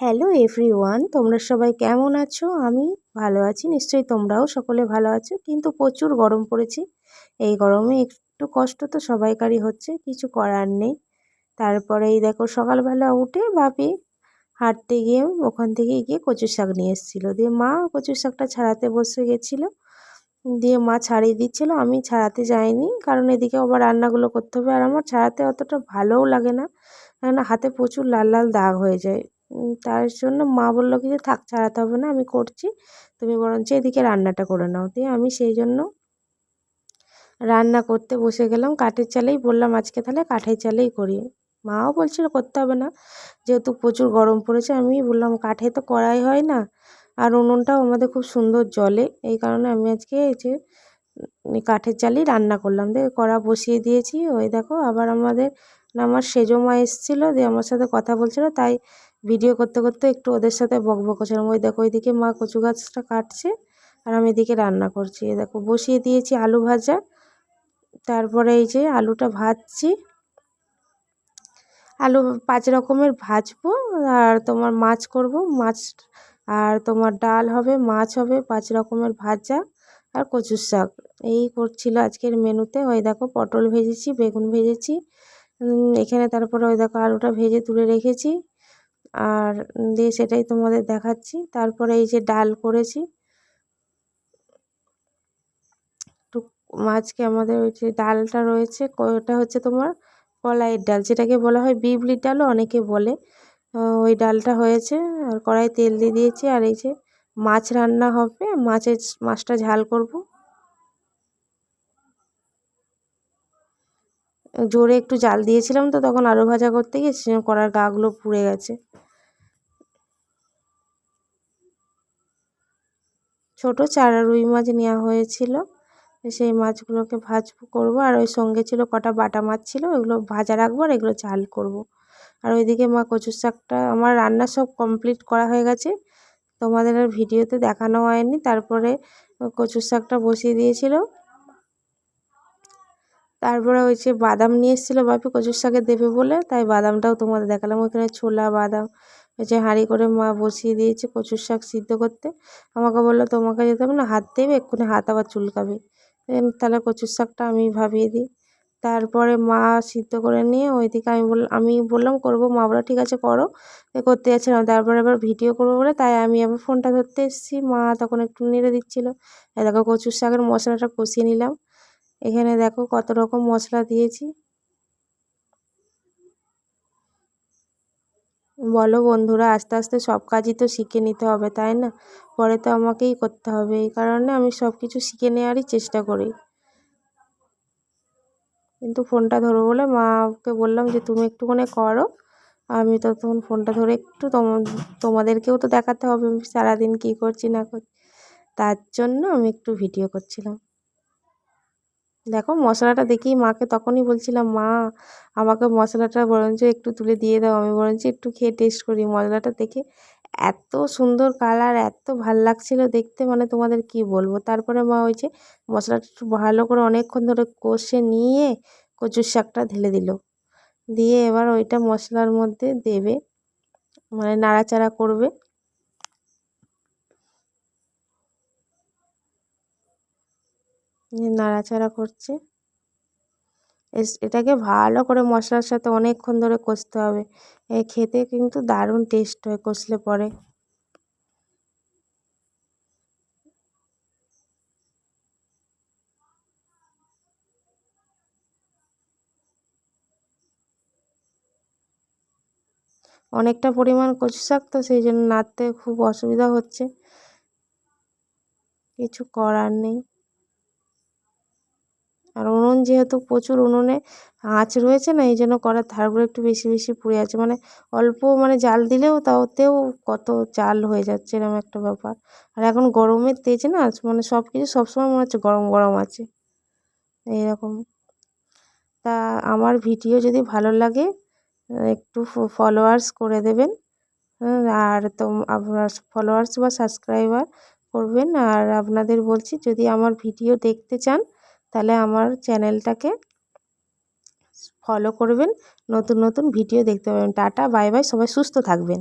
Hello everyone তোমরা সবাই কেমন আছো? আমি ভালো আছি। নিশ্চয়ই তোমরাও সকলে ভালো আছো। কিন্তু প্রচুর গরম পড়েছে। এই গরমে একটু কষ্ট তো সবাইকারই হচ্ছে। কিছু করার নেই। তারপরে এই দেখো, সকালবেলা উঠে ভাবি হাঁটতে গিয়ে ওখান থেকে গিয়ে কচু শাক নিয়ে এসেছিল। দিয়ে মা কচু শাকটা ছাড়াতে বসে গেছিল। দিয়ে মা ছাড়িয়ে দিচ্ছিল। আমি ছাড়াতে যাইনি। কারণ এদিকে আবার রান্নাগুলো করতে হবে। আর আমার ছাড়াতে অতটা ভালোও লাগে না। কেননা হাতে প্রচুর লাল লাল দাগ হয়ে যায়। তার জন্য মা বলল কি যে, থাক ছাড়াতে হবে না, আমি করছি। তুমি বরঞ্চ এদিকে রান্নাটা করে নাও। দিয়ে আমি সেই জন্য রান্না করতে বসে গেলাম। কাঠের চালেই বললাম, আজকে তাহলে কাঠের চালেই করি। মাও বলছিল, করতে হবে না। যেহেতু প্রচুর গরম পড়েছে, আমি বললাম, কাঠে তো করাই হয় না। আর উনুনটাও আমাদের খুব সুন্দর জলে। এই কারণে আমি আজকে এই যে কাঠের চালেই রান্না করলাম। দিয়ে কড়া বসিয়ে দিয়েছি। ওই দেখো, আবার আমাদের, আমার সেজো মা এসেছিল, দিয়ে আমার সাথে কথা বলছিল। তাই ভিডিও করতে করতে একটু ওদের সাথে বক বক করছিলাম ওই দেখো, ওইদিকে মা কচু গাছটা কাটছে আর আমি এদিকে রান্না করছি। এই দেখো, বসিয়ে দিয়েছি আলু ভাজা, তারপরে এই যে আলুটা ভাজছি। আলু পাঁচ রকমের ভাজবো আর তোমার মাছ করব, মাছ আর তোমার ডাল হবে, মাছ হবে, পাঁচ রকমের ভাজা আর কচুর শাক। এই করছিল আজকের মেনুতে। ওই দেখো, পটল ভেজেছি, বেগুন ভেজেছি এখানে তারপরে ওই দেখো আলুটা ভেজে তুলে রেখেছি। আর দিয়ে সেটাই তোমাদের দেখাচ্ছি। তারপরে এই যে ডাল করেছি। মাছকে আমাদের ওই যে ডালটা রয়েছে ওটা হচ্ছে তোমার? কলাইয়ের ডাল, যেটাকে বলা হয় বিবলির ডালও অনেকে বলে। ওই ডালটা হয়েছে আর কড়াই তেল দিয়ে দিয়েছি। আর এই যে মাছ রান্না হবে, মাছের মাছটা ঝাল করব। জোরে একটু জাল দিয়েছিলাম তো, তখন আলু ভাজা করতে গিয়ে কড়ার গাগুলো পুড়ে গেছে। ছোট চারা রুই মাছ নেওয়া হয়েছিল। সেই মাছগুলোকে ভাজ করব আর ওই সঙ্গে ছিল কটা বাটা মাছ ছিল, ওইগুলো ভাজা রাখব আর এগুলো ঝাল করব। আর ওইদিকে মা কচুর শাকটা আমার রান্না সব কমপ্লিট করা হয়ে গেছে। তোমাদের আর ভিডিওতে দেখানো হয়নি, তারপরে কচুর শাকটা বসিয়ে দিয়েছিল। তারপরে ওই যে বাদাম নিয়ে এসেছিল বাপি, কচুর শাকে দেবে বলে, তাই বাদামটাও তোমাদের দেখালাম। ওইখানে ছোলা, বাদাম ওই যে হাঁড়ি করে মা বসিয়ে দিয়েছে কচুর শাক সিদ্ধ করতে। আমাকে বলল, তোমাকে যেতে হবে না, হাত দেবে, এক্ষুনি হাত আবার চুলকাবে। তাহলে কচুর শাকটা আমি ভাবিয়ে দিই। তারপরে মা সিদ্ধ করে নিয়ে ওইদিকে আমি বল, আমি বললাম, করব। মা বলো ঠিক আছে, করো। করতে যাচ্ছিলাম তারপরে আবার ভিডিও করব বলে তাই আমি আবার ফোনটা ধরতে এসেছি। মা তখন একটু নেড়ে দিচ্ছিল। দেখো কচুর শাকের মশলাটা কষিয়ে নিলাম। এখানে দেখো কত রকম মশলা দিয়েছি। বলো বন্ধুরা, আস্তে আস্তে সব কাজই তো শিখে নিতে হবে, তাই না? পরে তো আমাকেই করতে হবে, এই কারণে আমি সব কিছু শিখে নেওয়ারই চেষ্টা করি। কিন্তু ফোনটা ধরবো বলে মাকে বললাম যে, তুমি একটুখানি করো, আমি তখন ফোনটা ধরে একটু তোমাদেরকেও তো দেখাতে হবে, সারাদিন কী করছি না করছি। তার জন্য আমি একটু ভিডিও করছিলাম। দেখো মশলাটা দেখি মাকে তখনই বলছিলাম, মা, আমাকে মশলাটা বরঞ্চ একটু তুলে দিয়ে দাও, আমি বরঞ্চ একটু খেয়ে টেস্ট করি। মশলাটা দেখে এত সুন্দর কালার এত ভালো লাগছিল দেখতে মানে তোমাদের কি বলব? তারপরে মা ওই যে মশলাটা একটু ভালো করে অনেকক্ষণ ধরে কষে নিয়ে কচুর শাকটা ঢেলে দিল। দিয়ে এবার ওইটা মশলার মধ্যে দেবে মানে নাড়াচাড়া করবে। নাড়াচাড়া করছে। এটাকে ভালো করে মশলার সাথে অনেকক্ষণ ধরে কষতে হবে। খেতে কিন্তু দারুণ টেস্ট হয় কষলে পরে। অনেকটা পরিমাণ কচু শাক তো সেই জন্য নাড়তে খুব অসুবিধা হচ্ছে। কিছু করার নেই। উনুন যেহেতু প্রচুর উনুনে আঁচ রয়েছে না, এই জন্য কড়ার ধারগুলো একটু বেশি বেশি পুড়ে যাচ্ছে মানে অল্প মানে জাল দিলেও তাওতেও কত চাল হয়ে যাচ্ছে এরকম একটা ব্যাপার। আর এখন গরমের তেজ না মানে সব কিছু সবসময় মনে হচ্ছে গরম গরম আছে। এইরকম। তা আমার ভিডিও যদি ভালো লাগে, একটু ফলোয়ার্স করে দেবেন। আর তো আপনার ফলোয়ার্স বা সাবস্ক্রাইবার করবেন। আর আপনাদের বলছি, যদি আমার ভিডিও দেখতে চান তাহলে আমার চ্যানেলটাকে ফলো করবেন। নতুন নতুন ভিডিও দেখতে পাবেন। টাটা বাই বাই সবাই সুস্থ থাকবেন।